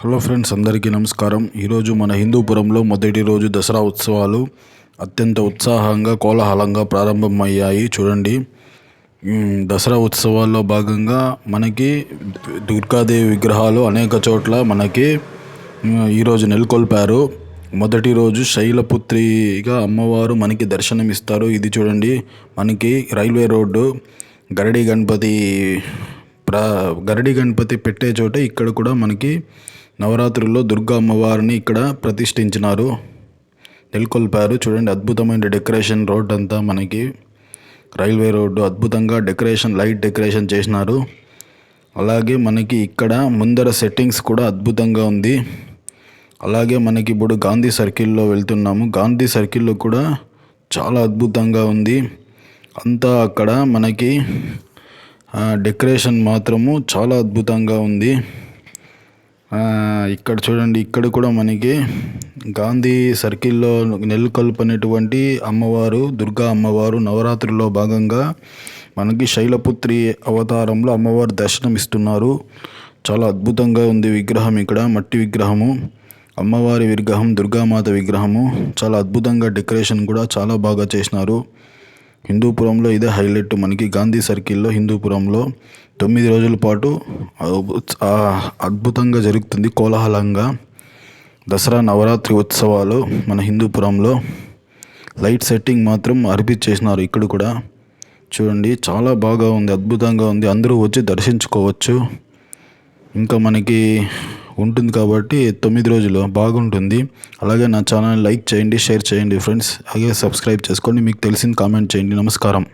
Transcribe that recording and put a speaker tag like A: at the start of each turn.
A: Hello friends అందరికీ నమస్కారం. ఈరోజు మన హిందూపురంలో మొదటి రోజు దసరా ఉత్సవాలు అత్యంత ఉత్సాహంగా కోలాహలంగా ప్రారంభమయ్యాయి. చూడండి. దసరా ఉత్సవాల్లో భాగంగా మనకి దుర్గాదేవి విగ్రహాలు అనేక చోట్ల మనకి ఈరోజు నెలకొల్పారు. మొదటి రోజు శైలపుత్రిగా అమ్మవారు మనకి దర్శనమిస్తారు. ఇది చూడండి. మనకి రైల్వే రోడ్డు గరడి గణపతి ప్ర గరడి గణపతి పెట్టే చోట ఇక్కడ కూడా మనకి నవరాత్రుల్లో దుర్గా అమ్మవారిని ఇక్కడ ప్రతిష్ఠించినారు. నెలకొల్పారు. చూడండి అద్భుతమైన డెకరేషన్ రోడ్ అంతా మనకి. రైల్వే రోడ్డు అద్భుతంగా డెకరేషన్ లైట్ డెకరేషన్ చేసినారు. అలాగే మనకి ఇక్కడ ముందర సెట్టింగ్స్ కూడా అద్భుతంగా ఉంది. అలాగే మనకి ఇప్పుడు గాంధీ సర్కిల్లో వెళ్తున్నాము. గాంధీ సర్కిల్లో కూడా చాలా అద్భుతంగా ఉంది. అంతా అక్కడ మనకి డెకరేషన్ మాత్రము చాలా అద్భుతంగా ఉంది. ఇక్కడ చూడండి ఇక్కడ కూడా మనకి గాంధీ సర్కిల్లో నెలకొల్పనటువంటి అమ్మవారు దుర్గా అమ్మవారు నవరాత్రిలో భాగంగా మనకి శైలపుత్రి అవతారంలో అమ్మవారు దర్శనం ఇస్తున్నారు. చాలా అద్భుతంగా ఉంది విగ్రహం ఇక్కడ మట్టి విగ్రహము అమ్మవారి విగ్రహం దుర్గామాత విగ్రహము. చాలా అద్భుతంగా డెకరేషన్ కూడా చాలా బాగా చేసినారు. హిందూపురంలో ఇదే హైలైట్. మనకి గాంధీ సర్కిల్లో హిందూపురంలో తొమ్మిది రోజుల పాటు అద్భుతంగా జరుగుతుంది కోలాహలంగా. దసరా నవరాత్రి ఉత్సవాలు మన హిందూపురంలో. లైట్ సెట్టింగ్ మాత్రం అర్పించేసినారు ఇక్కడ కూడా. చూడండి చాలా బాగా ఉంది అద్భుతంగా ఉంది. అందరూ వచ్చి దర్శించుకోవచ్చు. ఇంకా మనకి ఉంటుంది కాబట్టి తొమ్మిది రోజులు బాగుంటుంది. అలాగే నా ఛానల్ లైక్ చేయండి షేర్ చేయండి ఫ్రెండ్స్. అలాగే సబ్స్క్రైబ్ చేసుకోండి మీకు తెలిసింది కామెంట్ చేయండి. నమస్కారం.